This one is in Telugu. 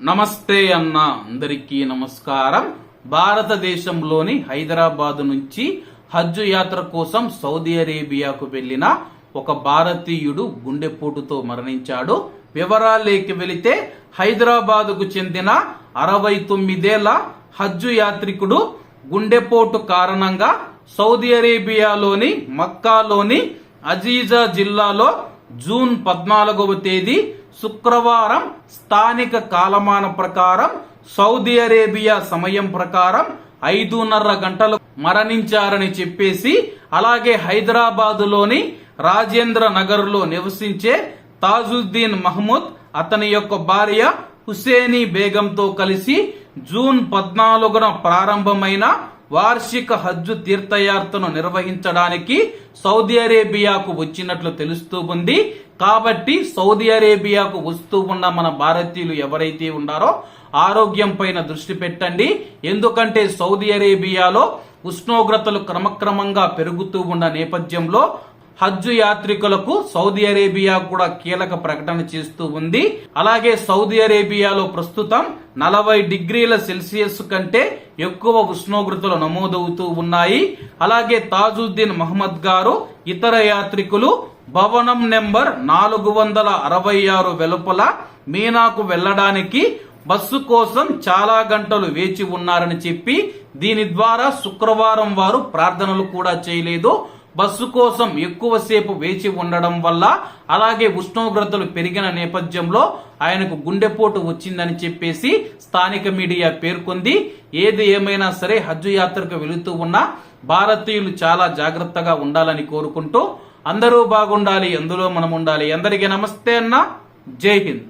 నమస్తే అన్న అందరికీ నమస్కారం. భారతదేశంలోని హైదరాబాద్ నుంచి హజ్ యాత్ర కోసం సౌదీ అరేబియాకు వెళ్ళిన ఒక భారతీయుడు గుండెపోటుతో మరణించాడు. వివరాలేకి వెళితే హైదరాబాదుకు చెందిన అరవై తొమ్మిదేళ్ళ హజ్జు యాత్రికుడు గుండెపోటు కారణంగా సౌదీ అరేబియాలోని మక్కాలోని అజీజా జిల్లాలో జూన్ పద్నాలుగవ తేదీ శుక్రవారం స్థానిక కాలమాన ప్రకారం సౌదీ అరేబియా సమయం ప్రకారం ఐదున్నర గంటలు మరణించారని చెప్పేసి అలాగే హైదరాబాదులోని రాజేంద్ర నగర్లో నివసించే తాజుద్దీన్ మహమూద్ అతని యొక్క భార్య హుసేనీ బేగంతో కలిసి జూన్ పద్నాలుగున ప్రారంభమైన వార్షిక హజ్జు తీర్థయాత్రను నిర్వహించడానికి సౌదీ అరేబియాకు వచ్చినట్లు తెలుస్తూ ఉంది. కాబట్టి సౌదీ అరేబియాకు వస్తూ ఉన్న మన భారతీయులు ఎవరైతే ఉన్నారో ఆరోగ్యం పైన దృష్టి పెట్టండి. ఎందుకంటే సౌదీ అరేబియాలో ఉష్ణోగ్రతలు క్రమక్రమంగా పెరుగుతూ ఉన్న నేపథ్యంలో హజ్జు యాత్రికులకు సౌదీ అరేబియా కూడా కీలక ప్రకటన చేస్తూ ఉంది. అలాగే సౌదీ అరేబియాలో ప్రస్తుతం నలభై డిగ్రీల సెల్సియస్ కంటే ఎక్కువ ఉష్ణోగ్రతలు నమోదవుతూ ఉన్నాయి. అలాగే తాజుద్దీన్ మహమ్మద్ గారు ఇతర యాత్రికులు భవనం నెంబర్ నాలుగు వందల అరవై ఆరు వెలుపల మీనాకు వెళ్ళడానికి బస్సు కోసం చాలా గంటలు వేచి ఉన్నారని చెప్పి దీని ద్వారా శుక్రవారం వారు ప్రార్థనలు కూడా చేయలేదు. బస్సు కోసం ఎక్కువసేపు వేచి ఉండడం వల్ల అలాగే ఉష్ణోగ్రతలు పెరిగిన నేపథ్యంలో ఆయనకు గుండెపోటు వచ్చిందని చెప్పేసి స్థానిక మీడియా పేర్కొంది. ఏది ఏమైనా సరే హజ్జు యాత్రకు వెళుతూ ఉన్న భారతీయులు చాలా జాగ్రత్తగా ఉండాలని కోరుకుంటూ అందరూ బాగుండాలి అందులో మనం ఉండాలి. అందరికీ నమస్తే అన్న. జై హింద్.